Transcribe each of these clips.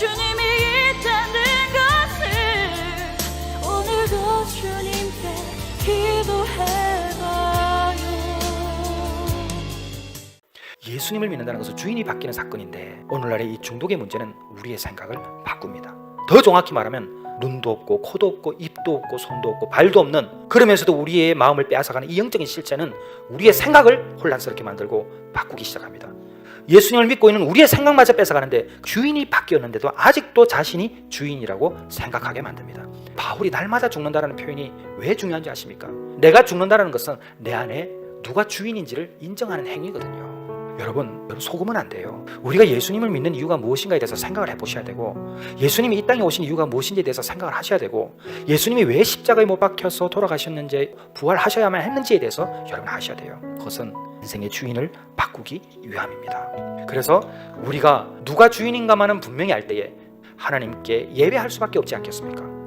주님이 있다는 것을 오늘도 주님께 기도해봐요. 예수님을 믿는다는 것은 주인이 바뀌는 사건인데 오늘날의 이 중독의 문제는 우리의 생각을 바꿉니다. 더 정확히 말하면 눈도 없고 코도 없고 입도 없고 손도 없고 발도 없는 그러면서도 우리의 마음을 빼앗아가는 이 영적인 실체는 우리의 생각을 혼란스럽게 만들고 바꾸기 시작합니다. 예수님을 믿고 있는 우리의 생각마저 뺏어가는데 주인이 바뀌었는데도 아직도 자신이 주인이라고 생각하게 만듭니다. 바울이 날마다 죽는다라는 표현이 왜 중요한지 아십니까? 내가 죽는다라는 것은 내 안에 누가 주인인지를 인정하는 행위거든요. 여러분, 여러분 속으면 안 돼요. 우리가 예수님을 믿는 이유가 무엇인가에 대해서 생각을 해보셔야 되고, 예수님이 이 땅에 오신 이유가 무엇인지에 대해서 생각을 하셔야 되고, 예수님이 왜 십자가에 못 박혀서 돌아가셨는지, 부활하셔야만 했는지에 대해서 여러분 아셔야 돼요. 그것은 인생의 주인을 바꾸기 위함입니다. 그래서 우리가 누가 주인인가만은 분명히 알 때에 하나님께 예배할 수밖에 없지 않겠습니까?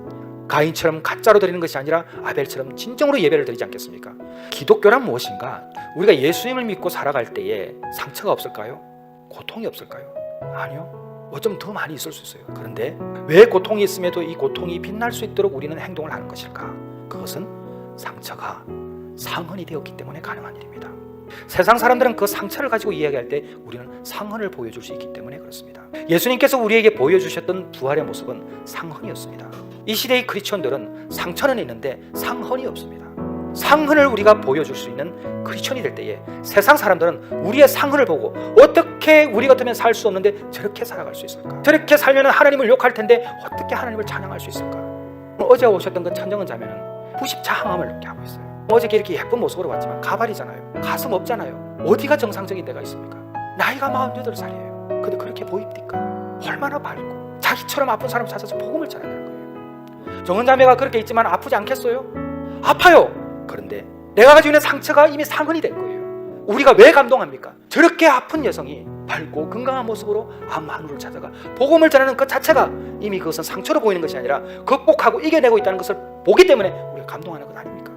가인처럼 가짜로 드리는 것이 아니라 아벨처럼 진정으로 예배를 드리지 않겠습니까? 기독교란 무엇인가? 우리가 예수님을 믿고 살아갈 때에 상처가 없을까요? 고통이 없을까요? 아니요. 어쩜 더 많이 있을 수 있어요. 그런데 왜 고통이 있음에도 이 고통이 빛날 수 있도록 우리는 행동을 하는 것일까? 그것은 상처가 상흔이 되었기 때문에 가능한 일입니다. 세상 사람들은 그 상처를 가지고 이야기할 때 우리는 상흔을 보여줄 수 있기 때문에 그렇습니다. 예수님께서 우리에게 보여주셨던 부활의 모습은 상흔이었습니다. 이 시대의 크리스천들은 상처는 있는데 상흔이 없습니다. 상흔을 우리가 보여줄 수 있는 크리스천이 될 때에 세상 사람들은 우리의 상흔을 보고 어떻게 우리 같으면 살 수 없는데 저렇게 살아갈 수 있을까? 저렇게 살면 하나님을 욕할 텐데 어떻게 하나님을 찬양할 수 있을까? 어제 오셨던 그 천정은 자매는 부십자함을 느끼게 하고 있어요. 어저께 이렇게 예쁜 모습으로 왔지만 가발이잖아요. 가슴 없잖아요. 어디가 정상적인 데가 있습니까? 나이가 48살이에요. 근데 그렇게 보입니까? 얼마나 밝고 자기처럼 아픈 사람 찾아서 복음을 전하는 거예요. 정은 자매가 그렇게 있지만 아프지 않겠어요? 아파요. 그런데 내가 가지고 있는 상처가 이미 상흔이 된 거예요. 우리가 왜 감동합니까? 저렇게 아픈 여성이 밝고 건강한 모습으로 암만우를 찾아가 복음을 전하는 그 자체가 이미 그것은 상처로 보이는 것이 아니라 극복하고 이겨내고 있다는 것을 보기 때문에 우리가 감동하는 것 아닙니까?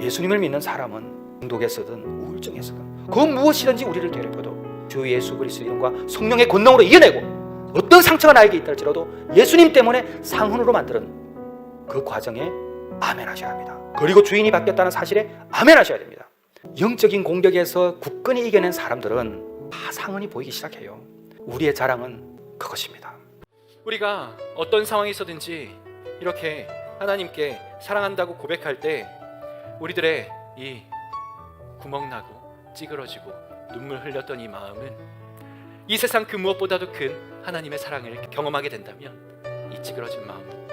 예수님을 믿는 사람은 중독에서든 우울증에서든 그 무엇이든지 우리를 괴롭혀도 주 예수 그리스도 이름과 성령의 권능으로 이겨내고 어떤 상처가 나에게 있다 할지라도 예수님 때문에 상흔으로 만드는 그 과정에 아멘 하셔야 합니다. 그리고 주인이 바뀌었다는 사실에 아멘 하셔야 됩니다. 영적인 공격에서 굳건히 이겨낸 사람들은 다 상흔이 보이기 시작해요. 우리의 자랑은 그것입니다. 우리가 어떤 상황에서든지 이렇게 하나님께 사랑한다고 고백할 때 우리들의 이 구멍나고 찌그러지고 눈물 흘렸던 이 마음은 이 세상 그 무엇보다도 큰 하나님의 사랑을 경험하게 된다면 이 찌그러진 마음은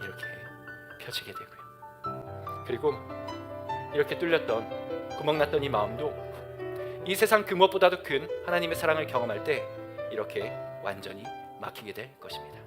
이렇게 펴지게 되고요. 그리고 이렇게 뚫렸던 구멍났던 이 마음도 이 세상 그 무엇보다도 큰 하나님의 사랑을 경험할 때 이렇게 완전히 막히게 될 것입니다.